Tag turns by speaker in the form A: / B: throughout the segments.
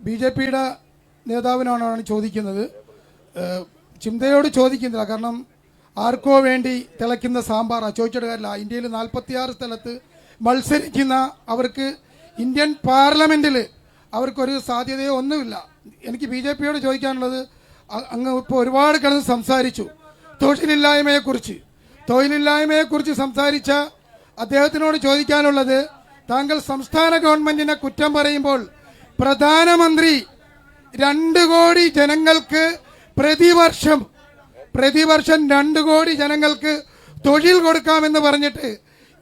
A: B J പിയുടെ നേതാവിനാണ് ചോദിക്കുന്നത്. ചിന്തയോട് ചോദിക്കുന്നില്ല. കാരണം ആർക്കോ വേണ്ടി തിളയ്ക്കുന്ന സാമ്പാർ ചോദിച്ചിട്ട് കാര്യമില്ല. ഇന്ത്യയിൽ നാൽപ്പത്തിയാറ് സ്ഥലത്ത് മത്സരിക്കുന്ന അവർക്ക് ഇന്ത്യൻ പാർലമെന്റിൽ അവർക്കൊരു സാധ്യതയോ ഒന്നുമില്ല. എനിക്ക് ബി ജെ പിയോട് ചോദിക്കാനുള്ളത് അങ്ങ് ഇപ്പോൾ ഒരുപാട് കിടന്ന് സംസാരിച്ചു. തൊഴിലില്ലായ്മയെക്കുറിച്ച്. തൊഴിലില്ലായ്മയെക്കുറിച്ച് സംസാരിച്ച അദ്ദേഹത്തിനോട് ചോദിക്കാനുള്ളത് താങ്കൾ സംസ്ഥാന ഗവൺമെന്റിനെ കുറ്റം പറയുമ്പോൾ പ്രധാനമന്ത്രി രണ്ട് കോടി ജനങ്ങൾക്ക് പ്രതിവർഷം പ്രതിവർഷം രണ്ട് കോടി ജനങ്ങൾക്ക് തൊഴിൽ കൊടുക്കാമെന്ന് പറഞ്ഞിട്ട്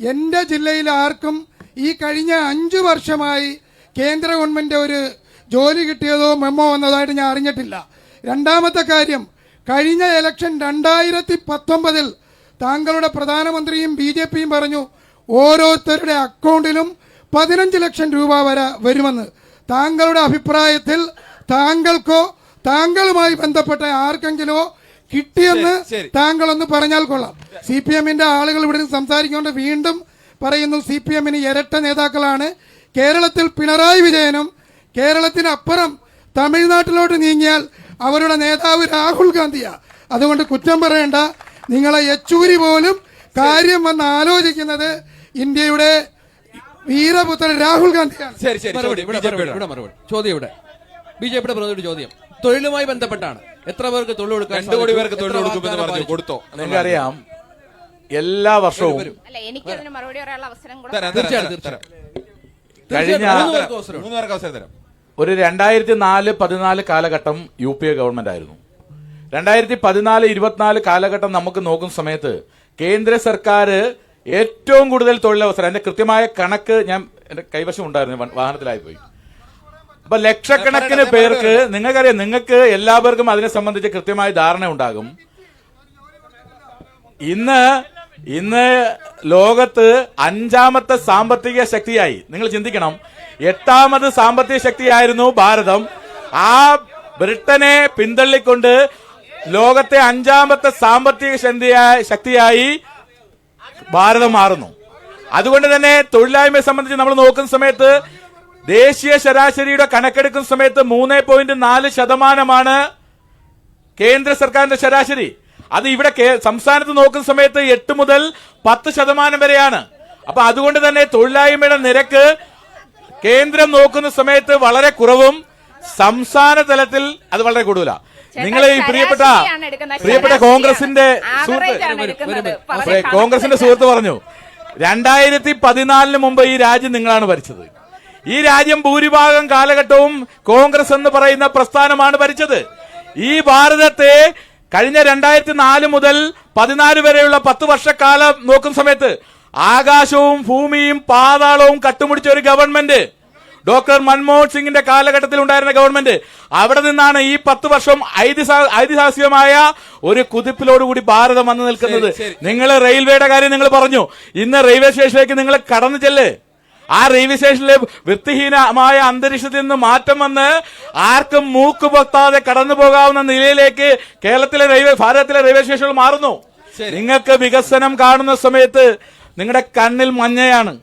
A: എന്റെ ജില്ലയിൽ ആർക്കും ഈ കഴിഞ്ഞ അഞ്ചു വർഷമായി കേന്ദ്ര ഗവൺമെന്റ് ഒരു ജോലി കിട്ടിയതോ മെമ്മോ വന്നതായിട്ട് ഞാൻ അറിഞ്ഞിട്ടില്ല. രണ്ടാമത്തെ കാര്യം കഴിഞ്ഞ ഇലക്ഷൻ രണ്ടായിരത്തി പത്തൊമ്പതിൽ താങ്കളുടെ പ്രധാനമന്ത്രിയും ബി ജെ പിയും പറഞ്ഞു ഓരോരുത്തരുടെ അക്കൗണ്ടിലും പതിനഞ്ച് ലക്ഷം രൂപ വരെ വരുമെന്ന്. താങ്കളുടെ അഭിപ്രായത്തിൽ താങ്കൾക്കോ താങ്കളുമായി ബന്ധപ്പെട്ട ആർക്കെങ്കിലോ കിട്ടിയെന്ന് താങ്കൾ ഒന്ന് പറഞ്ഞാൽ കൊള്ളാം. സി പി എമ്മിന്റെ ആളുകൾ ഇവിടെ നിന്ന് സംസാരിക്കൊണ്ട് വീണ്ടും പറയുന്നു സി പി എമ്മിന് ഇരട്ട നേതാക്കളാണ്. കേരളത്തിൽ പിണറായി വിജയനും കേരളത്തിനപ്പുറം തമിഴ്നാട്ടിലോട്ട് നീങ്ങിയാൽ അവരുടെ നേതാവ് രാഹുൽ ഗാന്ധിയാ. അതുകൊണ്ട് കുറ്റം പറയേണ്ട. നിങ്ങളെ യെച്ചൂരി പോലും കാര്യം വന്ന് ആലോചിക്കുന്നത് ഇന്ത്യയുടെ വീരപുത്രൻ രാഹുൽ ഗാന്ധിയാണ്.
B: ശരി ശരി
C: മറുപടി
B: ചോദ്യം.
C: ഇവിടെ
B: BJP
C: മറുപടി ഇവിടെ മറുപടി. ചോദ്യം ഇവിടെ. ബി ജെ പിയുടെ പ്രതിനിധി ചോദ്യം. തൊഴിലുമായി ബന്ധപ്പെട്ടാണ്. എത്ര പേർക്ക് തൊഴിൽ കൊടുക്കാൻ
B: രണ്ടു കോടി? പേർക്ക് തൊഴിൽ കൊടുക്കുമെന്ന് പറഞ്ഞു? കൊടുത്തോ?
D: നിങ്ങൾക്കറിയാം എല്ലാ വർഷവും. കഴിഞ്ഞ ഒരു രണ്ടായിരത്തി നാല് പതിനാല് കാലഘട്ടം യു പി എ ഗവൺമെന്റ് ആയിരുന്നു. രണ്ടായിരത്തി പതിനാല് ഇരുപത്തിനാല് കാലഘട്ടം നമുക്ക് നോക്കുന്ന സമയത്ത് കേന്ദ്ര സർക്കാർ ഏറ്റവും കൂടുതൽ തൊഴിലവസരം. എന്റെ കൃത്യമായ കണക്ക് ഞാൻ എന്റെ കൈവശം ഉണ്ടായിരുന്നു. വാഹനത്തിലായി പോയി. അപ്പൊ ലക്ഷക്കണക്കിന് പേർക്ക്. നിങ്ങൾക്കറിയാം നിങ്ങൾക്ക് എല്ലാവർക്കും അതിനെ സംബന്ധിച്ച് കൃത്യമായ ധാരണ ഉണ്ടാകും. ഇന്ന് ഇന്ന് ലോകത്ത് അഞ്ചാമത്തെ സാമ്പത്തിക ശക്തിയായി. നിങ്ങൾ ചിന്തിക്കണം. എട്ടാമത് സാമ്പത്തിക ശക്തിയായിരുന്നു ഭാരതം. ആ ബ്രിട്ടനെ പിന്തള്ളിക്കൊണ്ട് ലോകത്തെ അഞ്ചാമത്തെ സാമ്പത്തിക ശക്തിയായി ശക്തിയായി ഭാരതം മാറുന്നു. അതുകൊണ്ട് തന്നെ തൊഴിലായ്മയെ സംബന്ധിച്ച് നമ്മൾ നോക്കുന്ന സമയത്ത് ദേശീയ ശരാശരിയുടെ കണക്കെടുക്കുന്ന സമയത്ത് മൂന്ന് പോയിന്റ് നാല് ശതമാനമാണ് കേന്ദ്ര സർക്കാരിന്റെ ശരാശരി. അത് ഇവിടെ സംസ്ഥാനത്ത് നോക്കുന്ന സമയത്ത് എട്ട് മുതൽ പത്ത് ശതമാനം വരെയാണ്. അപ്പൊ അതുകൊണ്ട് തന്നെ തൊഴിലായ്മയുടെ നിരക്ക് കേന്ദ്രം നോക്കുന്ന സമയത്ത് വളരെ കുറവും സംസ്ഥാന തലത്തിൽ അത് വളരെ കൂടുതലാണ് നിങ്ങൾ ഈ പ്രിയപ്പെട്ട പ്രിയപ്പെട്ട കോൺഗ്രസിന്റെ കോൺഗ്രസിന്റെ. സുഹൃത്ത് പറഞ്ഞു രണ്ടായിരത്തി പതിനാലിന് മുമ്പ് ഈ രാജ്യം നിങ്ങളാണ് ഭരിച്ചത്. ഈ രാജ്യം ഭൂരിഭാഗം കാലഘട്ടവും കോൺഗ്രസ് എന്ന് പറയുന്ന പ്രസ്ഥാനമാണ് ഭരിച്ചത്. ഈ ഭാരതത്തെ കഴിഞ്ഞ രണ്ടായിരത്തി നാല് മുതൽ പതിനാല് വരെയുള്ള പത്ത് വർഷക്കാലം നോക്കുന്ന സമയത്ത് ആകാശവും ഭൂമിയും പാതാളവും കട്ടുമുടിച്ച ഒരു ഗവൺമെന്റ് ഡോക്ടർ മൻമോഹൻ സിംഗിന്റെ കാലഘട്ടത്തിൽ ഉണ്ടായിരുന്ന ഗവൺമെന്റ് അവിടെ നിന്നാണ് ഈ പത്ത് വർഷം ഐതിഹാ- ഐതിഹാസികമായ ഒരു കുതിപ്പിലോടുകൂടി ഭാരതം വന്നു നിൽക്കുന്നത്. നിങ്ങൾ റെയിൽവേയുടെ കാര്യം നിങ്ങൾ പറഞ്ഞു. ഇന്ന് റെയിൽവേ സ്റ്റേഷനിലേക്ക് നിങ്ങൾ കടന്നു ചെല്ലേ. ആ റെയിൽവേ സ്റ്റേഷനിലെ വൃത്തിഹീനമായ അന്തരീക്ഷത്തിൽ നിന്ന് മാറ്റം വന്ന് ആർക്കും മൂക്ക് പൊത്താതെ കടന്നു പോകാവുന്ന നിലയിലേക്ക് കേരളത്തിലെ റെയിൽവേ ഭാരതത്തിലെ റെയിൽവേ സ്റ്റേഷനുകൾ മാറുന്നു. നിങ്ങൾക്ക് വികസനം കാണുന്ന സമയത്ത് നിങ്ങളുടെ കണ്ണിൽ മഞ്ഞയാണ്.